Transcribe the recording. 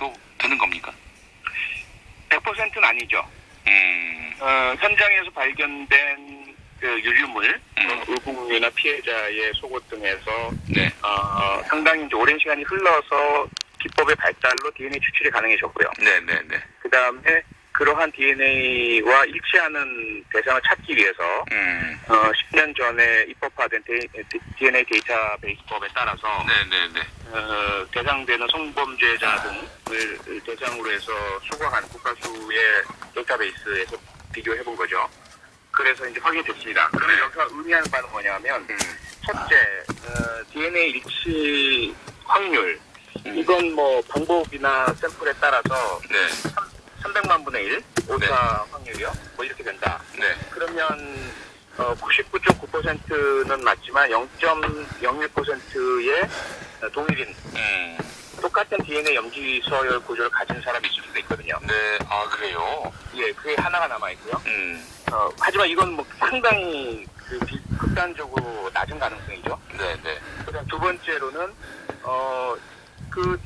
해도 되는 겁니까? 100%는 아니죠. 음, 어, 현장에서 발견된 그 유류물, 음. 어, 의국유나 피해자의 속옷 등에서 네. 어, 상당히 이제 오랜 시간이 흘러서 기법의 발달로 DNA 추출이 가능해졌고요. 네, 네, 네. 그 다음에 그러한 DNA와 일치하는 대상을 찾기 위해서 음, 어, 10년 전에 입법화된 DNA 데이터베이스법에 따라서 네, 네, 네. 어, 대상되는 성범죄자 등을 대상으로 해서 수거한 국가수의 데이터베이스에서 비교해 본 거죠. 그래서 이제 확인이 됐습니다. 그러면 여기서 의미하는 바는 뭐냐면 음, 첫째 어, DNA 일치 확률 음. 이건 뭐 방법이나 샘플에 따라서 네, 300만 분의 1 오차 확률이요. 뭐 이렇게 된다. 네. 그러면 어, 99.9%는 맞지만 0.01%의 동일인 음, 똑같은 DNA 염지 서열 구조를 가진 사람이 있을 수도 있거든요. 네. 아, 그래요? 예, 그게 하나가 남아 있고요. 음, 어, 하지만 이건 뭐 상당히 그 비- 극단적으로 낮은 가능성이죠. 네, 네. 그다음 두 번째로는 어, 그